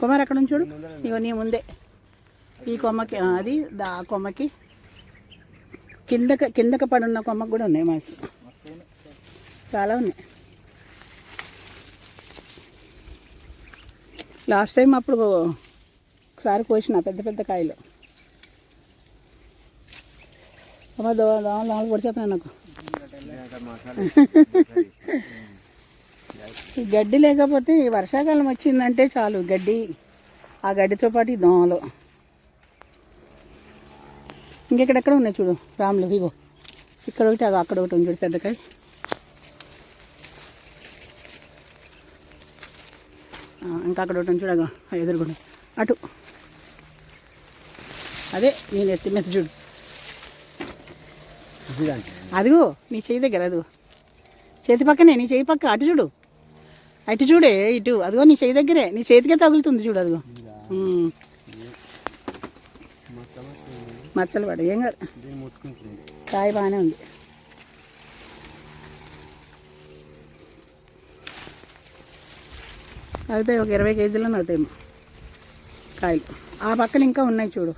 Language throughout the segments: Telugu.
కుమార్ అక్కడ నుంచి చూడు? ఇగో నీ ముందే. ఈ కొమ్మకి అది దా ఆ కొమ్మకి. కిందక కిందక పడున్న కొమ్మకి కూడా ఉన్నాయి మస్తు చాలా ఉన్నాయి. లాస్ట్ టైం అప్పుడు ఒకసారి కోసిన పెద్ద పెద్ద కాయలు. అమ్మ దో దోమలు దోమలు పొడిచేస్తున్నాయి నాకు. ఈ గడ్డి లేకపోతే ఈ వర్షాకాలం వచ్చిందంటే చాలు గడ్డి. ఆ గడ్డితో పాటు ఈ దోమలు. ఇంకెక్కడెక్కడ ఉన్నాయి చూడు రాములు ఇగో. ఇక్కడ ఒకటి అగో అక్కడ ఒకటి ఉంది చూడు పెద్దకాయ. ఇంకా అక్కడ ఒకటి చూడు ఎదురుగుండా. అటు. అదే నేను ఎత్తి మీద చూడు. అదిగో నీ చేయి దగ్గర అదిగో. చేతి పక్కనే నీ చేయి పక్క అటు చూడు. అటు చూడే ఇటు. అదిగో నీ చేయి దగ్గరే. నీ చేతికే తగులుతుంది చూడు అదిగో. మచ్చలు పడ ఏం కాదు. కాయ బాగానే ఉంది. అవుతాయి ఒక ఇరవై కేజీలను అవుతాయి కాయలు. ఆ పక్కన ఇంకా ఉన్నాయి చూడు.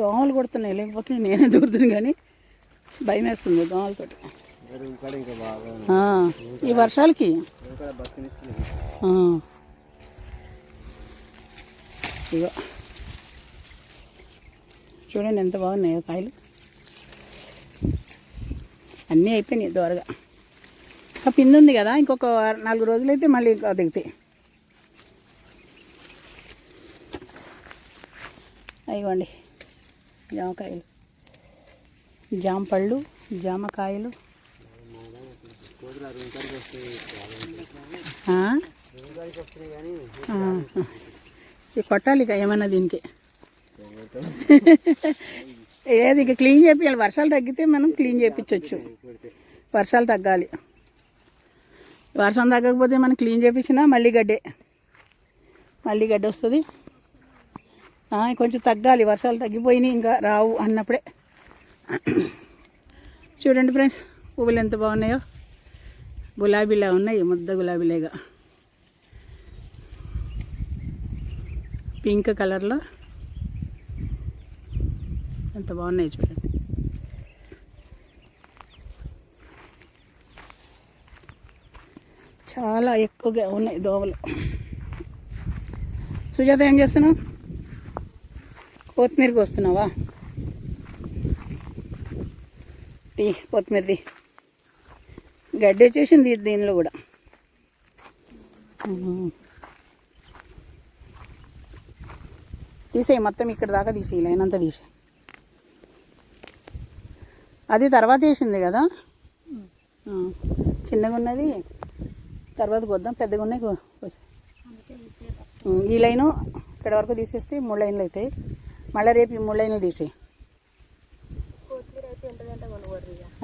దోమలు కొడుతున్నాయి. లేకపోతే నేనే దూరుతుంది కానీ భయం వేస్తుంది దోమలతో ఈ వర్షాలకి. ఇగో. చూడండి ఎంత బాగున్నాయో కాయలు. అన్నీ అయిపోయినాయి దోరగా. ఆ పిండి ఉంది కదా ఇంకొక నాలుగు రోజులు అయితే మళ్ళీ ఇంకా దిగుతాయి. అయ్యండి జామకాయలు. జామ పళ్ళు జామకాయలు కొట్టాలి ఇక ఏమన్నా దీనికి. ఏది ఇక క్లీన్ చేయాలి వర్షాలు తగ్గితే మనం క్లీన్ చేయించవచ్చు వర్షాలు తగ్గాలి. వర్షం తగ్గకపోతే మనం క్లీన్ చేయించినా మళ్ళీ గడ్డే. మళ్ళీ గడ్డ వస్తుంది కొంచెం తగ్గాలి వర్షాలు తగ్గిపోయినాయి ఇంకా రావు అన్నప్పుడే. చూడండి ఫ్రెండ్స్ పువ్వులు ఎంత బాగున్నాయో. గులాబీలా ఉన్నాయి ముద్ద గులాబీలేగా. పింక్ కలర్లో ఎంత బాగున్నాయి చూడండి. చాలా ఎక్కువగా ఉన్నాయి దోమలు సుజాత ఏం చేస్తున్నావు? కొత్తిమీర కోస్తున్నావా? తీ కొత్తిమీరది గడ్డి వచ్చేసింది దీనిలో కూడా. తీసేయి మొత్తం ఇక్కడ దాకా తీసేయి లైనంతా తీసే అది తర్వాత వేసింది కదా? చిన్నగా ఉన్నది తర్వాత కొద్దాం పెద్దగా ఉన్నాయి ఈ లైను ఇక్కడ వరకు తీసేస్తే మూడు లైన్లు అవుతాయి. మళ్ళీ రేపు ఈ తీసేయి.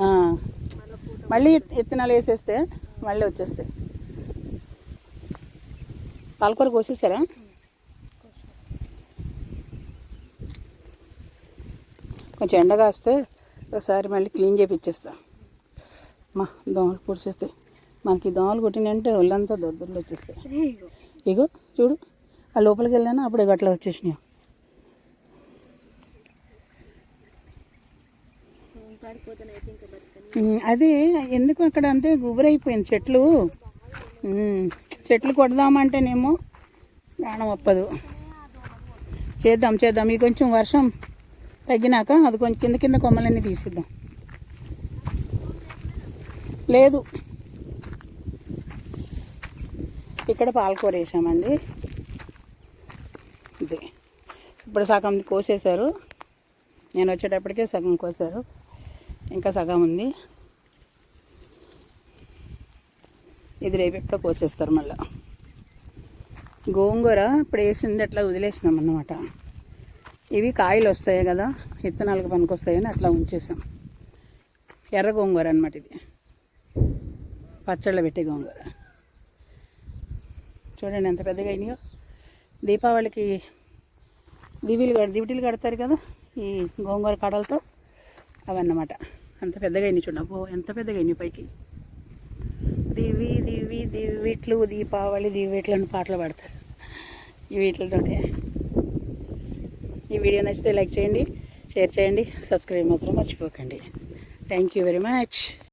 ఆ. మళ్ళీ ఇత్తనాలు వేసేస్తే మళ్ళీ వచ్చేస్తాయి. పాలకూర కోసేస్తారా కొంచెం ఎండ కాస్తే ఒకసారి మళ్ళీ క్లీన్ చేపిచ్చేస్తా మా దోమలు పొడిచేస్తాయి. మనకి దోమలు కొట్టినంటే ఒళ్ళంతా దొద్దులు వచ్చేస్తాయి. ఇగో. చూడు. ఆ లోపలికి వెళ్ళాను అప్పుడే గట్ల వచ్చేసినాయి. అదే ఎందుకు అక్కడ అంటే గుబురైపోయింది చెట్లు. చెట్లు కొడదామంటేనేమో ప్రాణం ఒప్పదు. చేద్దాం చేద్దాం. ఇది కొంచెం వర్షం తగ్గినాక అది కొంచెం కింద కింద కొమ్మలన్నీ తీసిద్దాం. లేదు. ఇక్కడ పాలకూర వేసామండి. ఇదే. ఇప్పుడు సగం కోసేశారు. నేను వచ్చేటప్పటికే సగం కోసారు. ఇంకా సగం ఉంది. ఇది రేపు ఎప్పుడో కోసేస్తారు మళ్ళీ. గోంగూర ఇప్పుడు వేసింది అట్లా వదిలేసినాం అన్నమాట. ఇవి కాయలు వస్తాయి కదా విత్తనాలకు పనికొస్తాయని అట్లా ఉంచేసాం. ఎర్ర గోంగూర అనమాట ఇది. పచ్చళ్ళ పెట్టే గోంగూర. చూడండి ఎంత పెద్దగా అయినాయో. దీపావళికి దివిలు కడ దివిటీలు కడతారు కదా ఈ గోంగూర కడలతో. అవన్నమాట. అంత పెద్దగా అయినాయి చూడబో అబ్బో ఎంత పెద్దగా అయినాయి పైకి? దివి దివి దివిట్లు దీపావళి దివిట్లు అని పాటలు పాడతారు. ఈ వీటితోటే. ఈ వీడియో నచ్చితే లైక్ చేయండి షేర్ చేయండి సబ్స్క్రైబ్ మాత్రం మర్చిపోకండి. Thank you very much